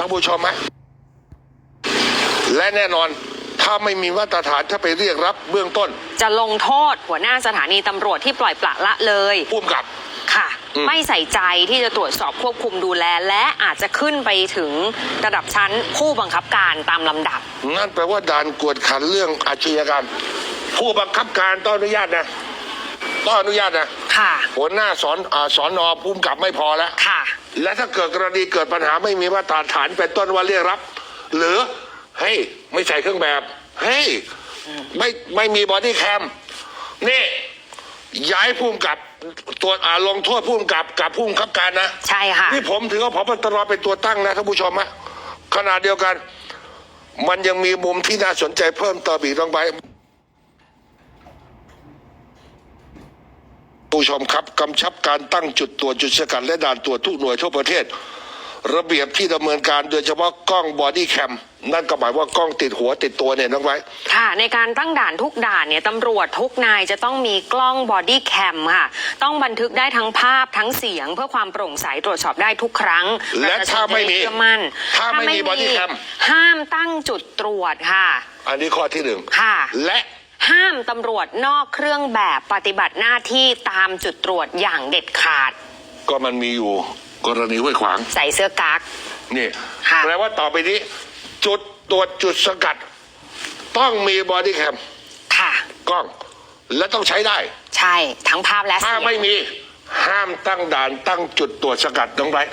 ท่านผู้ชมไหมและแน่นอนถ้าไม่มีมาตรฐานถ้าไปเรียกรับเบื้องต้น จะลงโทษหัวหน้าสถานีตำรวจที่ปล่อยปละละเลยพุ่มกับ ค่ะ อืม ไม่ใส่ใจที่จะตรวจสอบควบคุมดูแล และอาจจะขึ้นไปถึงระดับชั้นผู้บังคับการตามลำดับ นั่นแปลว่าด่านกวดขันเรื่องอาชญากรรมผู้บังคับการต้องอนุญาตนะต้องอนุญาตนะค่ะ หัวหน้าสอนอาสอนอพุ่มกับไม่พอแล้ว ค่ะ และถ้าเกิดกรณีเกิดปัญหาไม่มีมาตรฐานเป็นต้นว่าเรียกรับ หรือเฮ้ยไม่ใส่เครื่องแบบเฮ้ยไม่ไม่มีบอดี้แคมนี่ย้ายพุ่มกับตัวอาลงโทษพุ่มกับกับพุ่มคับการนะใช่ค่ะนี่ผมถือว่าพบตรเป็นตัวตั้งนะท่านผู้ชมฮะขณะเดียวกัน มันยังมีมุมที่น่าสนใจเพิ่มเติมอีกลงไป ผู้ชมครับกำชับการตั้งจุดตรวจจุดสกัดและด่านตรวจทุกหน่วยทั่วประเทศ ระเบียบที่ดำเนินการโดยเฉพาะกล้องบอดี้แคมนั่นก็หมายว่ากล้องติดหัวติดตัวเนี่ยน้องไว้ ค่ะ ในการตั้งด่านทุกด่านเนี่ยตำรวจทุกนายจะต้องมีกล้องบอดี้แคมค่ะ ต้องบันทึกได้ทั้งภาพทั้งเสียง เพื่อความโปร่งใสตรวจสอบได้ทุกครั้ง และถ้าไม่มีประชชนจะด้เชื่อมั่นถ้าไม่มี body cam ห้ามตั้งจุดตรวจค่ะ อันนี้ข้อที่หนึ่งค่ะ และ ห้ามตำรวจนอกเครื่องแบบปฏิบัติหน้าที่ตามจุดตรวจอย่างเด็ดขาด ก็มันมีอยู่กรณีห้วยขวาง ใส่เสื้อกั๊ก นี่ค่ะ แปลว่าต่อไปนี้ จุดตรวจจุดสกัด ต้องมีบอดี้แคมค่ะ กล้อง และต้องใช้ได้ ใช่ทั้งภาพและถ้าเสียงไม่มีห้ามตั้งด่านตั้งจุดตรวจสกัดน้องไบร์ท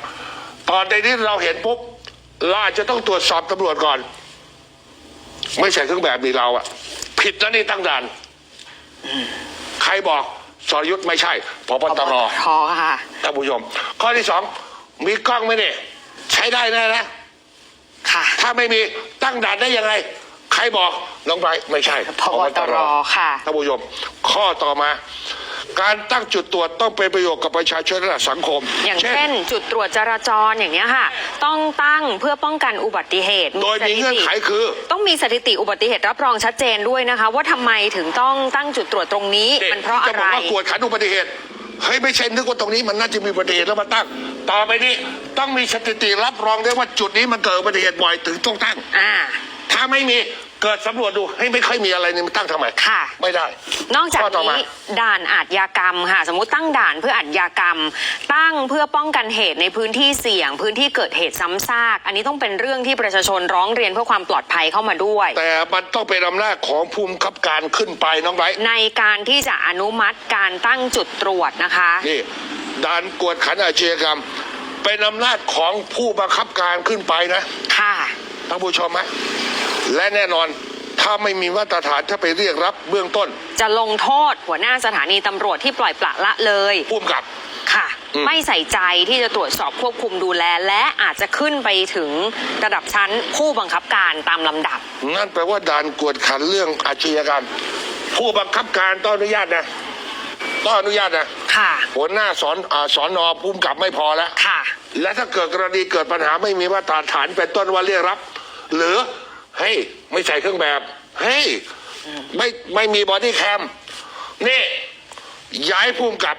ตอนในนี้เราเห็นปุ๊บเราอาจจะต้องตรวจสอบตำรวจก่อน ไม่ใช่เครื่องแบบมีเราอะ ผิดนะนี่ตั้งด่าน ใครบอกสรยุทธ์ไม่ใช่พบตรพอค่ะท่านผู้ชม ข้อที่สองมีกล้องไหมเนี่ยใช้ได้แน่นะ ค่ะถ้าไม่มีตั้งด่านได้ยังไง ใครบอกน้องไบร์ทไม่ใช่พบตรค่ะท่านผู้ชม ข้อต่อมา การตั้งจุดตรวจต้องเป็นประโยชน์กับประชาชนและสังคม อย่างเช่น จุดตรวจจราจรอย่างเนี้ยค่ะ ต้องตั้งเพื่อป้องกันอุบัติเหตุโดยมีเงื่อนไขคือ ต้องมีสถิติอุบัติเหตุรับรองชัดเจนด้วยนะคะ ว่าทำไมถึงต้องตั้งจุดตรวจตรงนี้เด็กมันเพราะที่อะจะบไรอกว่ากวดขันอุบัติเหตุเฮ้ยไม่ใช่นึกว่าตรงนี้มันน่าจะมีอุบัติเหตุแล้วมาตั้ง ต่อไปนี้ต้องมีสถิติรับรองได้ว่าจุดนี้มันเกิดอุบัติเหตุบ่อยถึงต้องตั้ง อ่า ถ้าไม่มี เกิดสำรวจดูให้ยไม่ค่อยมีอะไรนี่มันตั้งทำไมค่ะ ไม่ได้นอกจากข้อต่อมา นี้ด่านอาทยากรรมค่ะ สมมติตั้งด่านเพื่ออาทยากรรม ตั้งเพื่อป้องกันเหตุในพื้นที่เสี่ยง พื้นที่เกิดเหตุซ้ำซาก อันนี้ต้องเป็นเรื่องที่ประชาชนร้องเรียนเพื่อความปลอดภัยเข้ามาด้วย แต่มันต้องเป็นอำนาจของภูมิคับการขึ้นไปน้องไบร์ทในการที่จะอนุมัติการตั้งจุดตรวจนะคะ นี่ด่านกวดขันอาชญากรรม เป็นอำนาจของผู้บังคับการขึ้นไปนะค่ะ ท่านผู้ชมไหม และแน่นอนถ้าไม่มีมาตรฐานถ้าไปเรียกรับเบื้องต้น จะลงโทษหัวหน้าสถานีตำรวจที่ปล่อยปละละเลยพุ่มกับ ค่ะ อืม ไม่ใส่ใจที่จะตรวจสอบควบคุมดูแล และอาจจะขึ้นไปถึงระดับชั้นผู้บังคับการตามลำดับ นั่นแปลว่าด่านกวดขันเรื่องอาชญากรรมผู้บังคับการต้องอนุญาตนะต้องอนุญาตนะค่ะ หัวหน้าสอนอาสอนอพุ่มกับไม่พอแล้ว ค่ะ และถ้าเกิดกรณีเกิดปัญหาไม่มีมาตรฐานเป็นต้นว่าเรียกรับ หรือ เฮ้ยไม่ใส่เครื่องแบบ เฮ้ยไม่ไม่มีบอดี้แคมนี่ ย้ายพุ่มกับ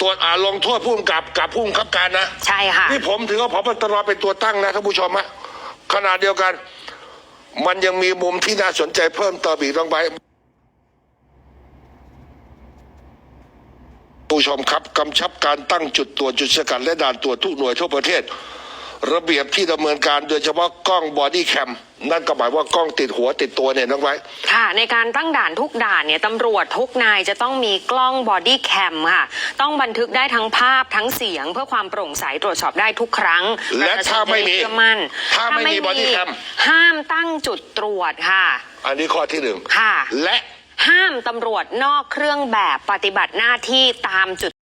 ตัวอาลงโทษพุ่มกับกับพุ่มคับการนะใช่ค่ะ นี่ผมถือว่าพบตรเป็นตัวตั้งนะท่านผู้ชมฮะขณะเดียวกัน มันยังมีมุมที่น่าสนใจเพิ่มเติมอีกลงไปผู้ชมครับกำชับการตั้งจุดตรวจจุดสกัดและด่านตรวจทุกหน่วยทั่วประเทศ ระเบียบที่ดำเนินการโดยเฉพาะกล้องบอดี้แคมนั่นก็หมายว่ากล้องติดหัวติดตัวเนี่ยน้องไว้ค่ะ ในการตั้งด่านทุกด่านเนี่ยตำรวจทุกนายจะต้องมีกล้องบอดี้แคมค่ะ ต้องบันทึกได้ทั้งภาพทั้งเสียง เพื่อความโปร่งใสตรวจสอบได้ทุกครั้ง และประชชนถ้าไม่มีจะด้เชื่อมั่นถ้าไม่มี body cam ห้ามตั้งจุดตรวจค่ะ อันนี้ข้อที่หนึ่งค่ะ และห้ามตำรวจนอกเครื่องแบบปฏิบัติหน้าที่ตามจุด